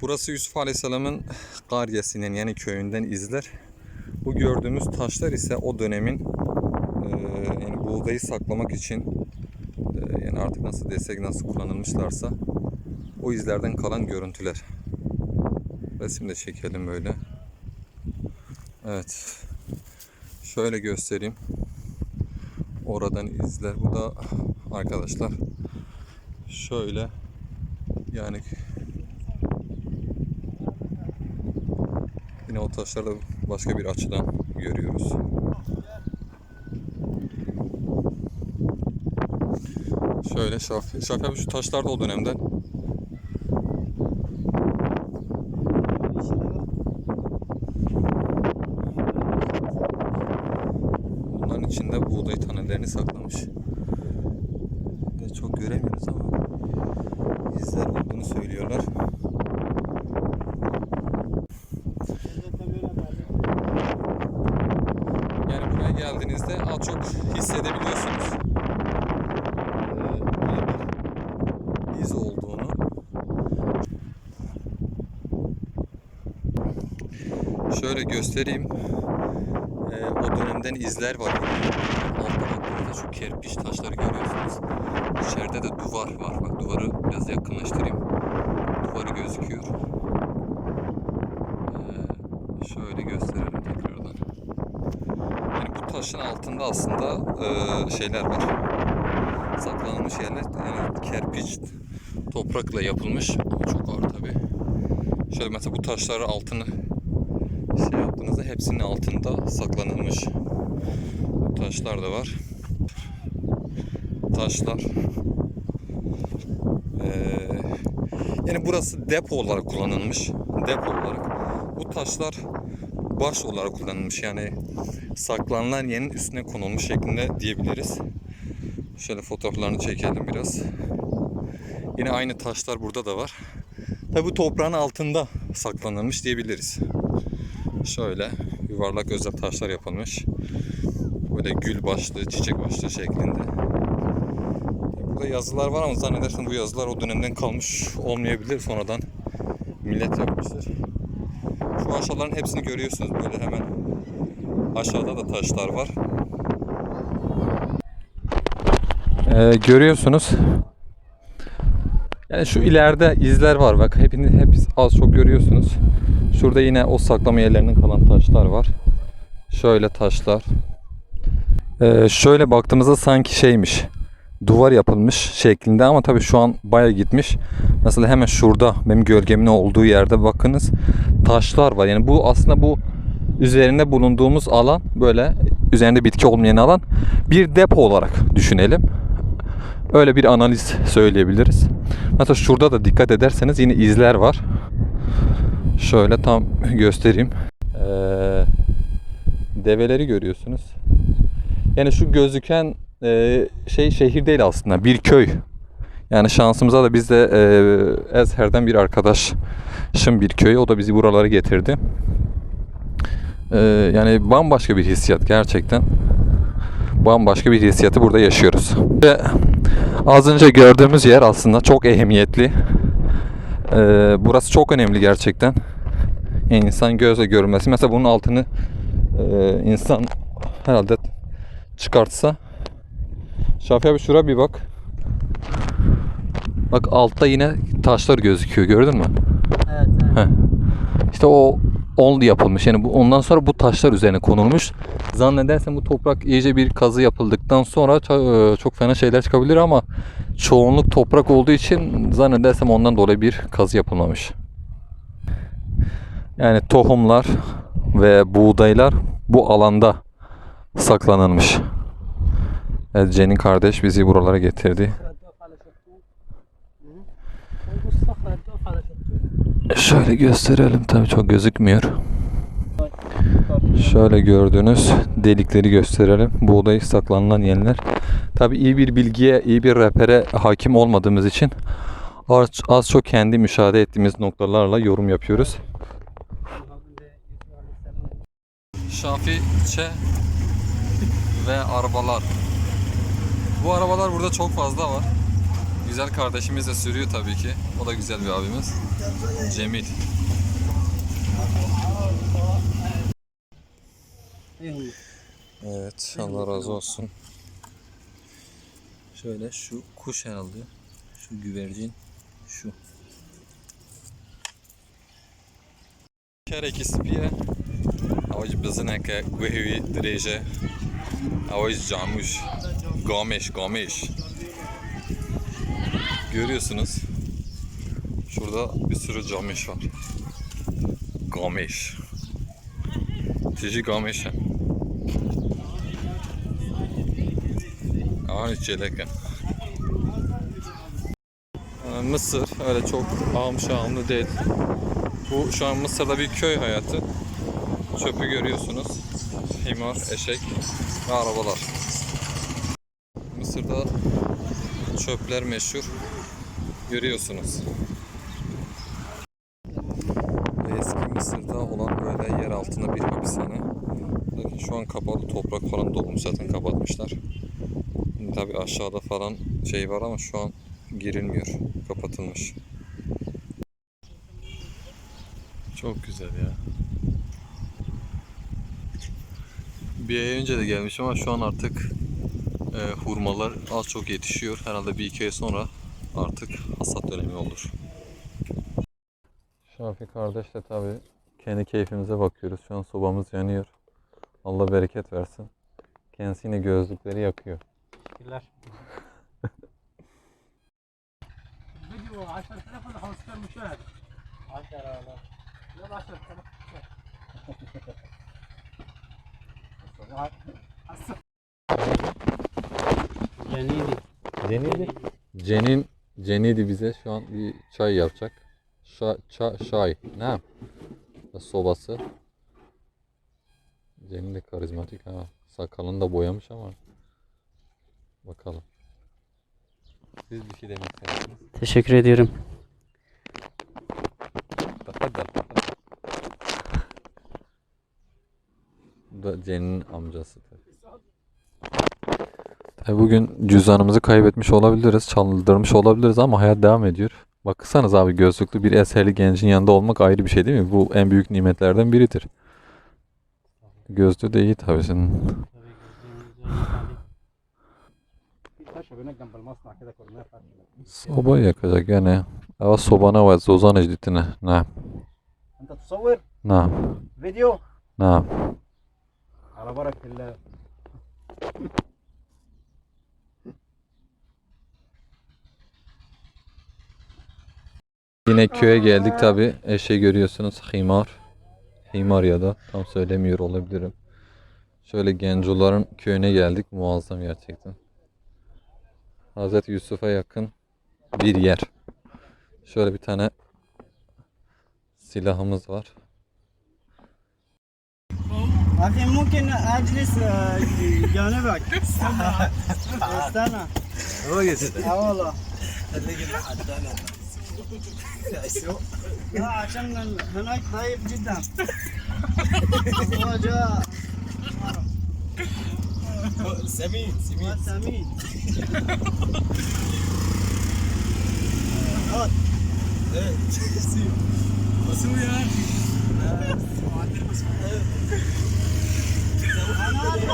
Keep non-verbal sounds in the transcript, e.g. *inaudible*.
Burası Yusuf Aleyhisselam'ın Qaryesi'nin yani köyünden izler. Bu gördüğümüz taşlar ise o dönemin e, yani buğdayı saklamak için e, yani artık nasıl desek nasıl kullanılmışlarsa o izlerden kalan görüntüler. Resim de çekelim böyle. Evet. Şöyle göstereyim. Oradan izler. Bu da arkadaşlar şöyle yani yine o taşları başka bir açıdan görüyoruz. Şöyle Şafi abi şu taşlar da o dönemden. Bunların içinde buğday tanelerini saklamış. Ve çok göremiyoruz ama izler olduğunu söylüyorlar. Buraya geldiğinizde az çok hissedebiliyorsunuz. Ee, böyle iz olduğunu. Şöyle göstereyim. Ee, o dönemden izler var. Altta baktığınızda şu kerpiç taşları görüyorsunuz. İçeride de duvar var. Bak duvarı biraz yakınlaştırayım. Duvarı gözüküyor. Ee, şöyle gösterelim tekrardan. Yani bu taşın altında aslında e, şeyler var. Saklanılmış yerler. Yani kerpiç toprakla yapılmış. Çok ağır tabi. Şöyle mesela bu taşları altını şey yaptığınızda hepsinin altında saklanılmış taşlar da var. Taşlar. Ee, yani burası depo olarak kullanılmış. Depo olarak. Bu taşlar baş olarak kullanılmış. Yani saklanılan yerin üstüne konulmuş şeklinde diyebiliriz. Şöyle fotoğraflarını çekelim biraz. Yine aynı taşlar burada da var. Tabi bu toprağın altında saklanılmış diyebiliriz. Şöyle yuvarlak özel taşlar yapılmış. Böyle gül başlı, çiçek başlı şeklinde. Burada yazılar var ama zannedersem bu yazılar o dönemden kalmış olmayabilir. Sonradan millet yapmıştır. Şu aşağıların hepsini görüyorsunuz böyle hemen. Aşağıda da taşlar var. Ee, görüyorsunuz. Yani şu ileride izler var bak hepiniz hep az çok görüyorsunuz. Şurada yine o saklama yerlerinin kalan taşlar var. Şöyle taşlar. Ee, şöyle baktığımızda sanki şeymiş. Duvar yapılmış şeklinde ama tabii şu an baya gitmiş. Mesela hemen şurada benim gölgemin olduğu yerde bakınız taşlar var. Yani bu aslında bu üzerinde bulunduğumuz alan böyle üzerinde bitki olmayan alan bir depo olarak düşünelim. Öyle bir analiz söyleyebiliriz. Mesela şurada da dikkat ederseniz yine izler var. Şöyle tam göstereyim. Ee, develeri görüyorsunuz. Yani şu gözüken e, şey şehir değil aslında bir köy. Yani şansımıza da bizde e, Ezher'den bir arkadaşım bir köy. O da bizi buralara getirdi. E, yani bambaşka bir hissiyat gerçekten. Bambaşka bir hissiyatı burada yaşıyoruz. Ve az önce gördüğümüz yer aslında çok ehemmiyetli. E, burası çok önemli gerçekten. Yani insan gözle görmesi. Mesela bunun altını e, insan herhalde çıkartsa Şafi abi şuraya bir bak. Bak altta yine taşlar gözüküyor gördün mü? Evet, evet. Heh. İşte o onlu yapılmış. Yani bu ondan sonra bu taşlar üzerine konulmuş. Zannedersem bu toprak iyice bir kazı yapıldıktan sonra e, çok fena şeyler çıkabilir ama çoğunluk toprak olduğu için zannedersem ondan dolayı bir kazı yapılmamış. Yani tohumlar ve buğdaylar bu alanda saklanılmış. Evet, Cen'in kardeş bizi buralara getirdi. Şöyle gösterelim tabii çok gözükmüyor. Şöyle gördüğünüz delikleri gösterelim. Buğday saklanılan yerler. Tabii iyi bir bilgiye, iyi bir rehbere hakim olmadığımız için az, az çok kendi müşahede ettiğimiz noktalarla yorum yapıyoruz. Şafi Çe ve arabalar. Bu arabalar burada çok fazla var. Güzel kardeşimiz de sürüyor tabii ki. O da güzel bir abimiz. Cemil. Evet, Allah razı olsun. Şöyle şu kuş herhalde. Şu güvercin. Şu. Kerek ispiye. Avuç bizineke guhevi direce. Avuç camuş. Gameş, gameş. Görüyorsunuz. Şurada bir sürü camış var. Gameş. Cici gameş. Ani çeleken. Ee, Mısır öyle çok ağım şahımlı değil. Bu şu an Mısır'da bir köy hayatı. Çöpü görüyorsunuz. Himar, eşek ve arabalar. Mısır'da çöpler meşhur. Görüyorsunuz. Eski Mısır'da olan böyle yer altında bir hapishane. Lakin şu an kapalı toprak falan dolmuş zaten kapatmışlar. Tabi aşağıda falan şey var ama şu an girilmiyor. Kapatılmış. Çok güzel ya. Bir ay önce de gelmiş ama şu an artık e, hurmalar az çok yetişiyor. Herhalde bir iki ay sonra artık hasat dönemi olur. Şafik kardeş de tabi kendi keyfimize bakıyoruz. Şu an sobamız yanıyor. Allah bereket versin. Kendisi yine gözlükleri yakıyor. Teşekkürler. Cenini. Cenini. Cenin Cenidi bize şu an bir çay yapacak. Şa, ça, şay. Ne? Sobası. Cenin de karizmatik ha. Sakalını da boyamış ama. Bakalım. Siz bir şey demek istersiniz. Teşekkür ediyorum. Bu da Cenin'in amcası e, bugün cüzdanımızı kaybetmiş olabiliriz, çaldırmış olabiliriz ama hayat devam ediyor. Baksanız abi gözlüklü bir eserli gencin yanında olmak ayrı bir şey değil mi? Bu en büyük nimetlerden biridir. Gözlüğü de iyi tabii senin. Soba yakacak yani. Ama sobana var, zozan ecditine. Ne? Ne? Video? Ne? Arabarak Yine köye geldik tabi. Eşe görüyorsunuz himar. Himar ya da tam söylemiyor olabilirim. Şöyle gencuların köyüne geldik. Muazzam gerçekten. Hazreti Yusuf'a yakın bir yer. Şöyle bir tane silahımız var. Abi mümkün adres yana bak. *laughs* Astana. O yüzden. Havala. Hadi. لا عشان هناك ضيق جدا. *laughs* هو جاء سمين سمين. سمين. *laughs* *laughs* مسؤول يعني أنا أدري.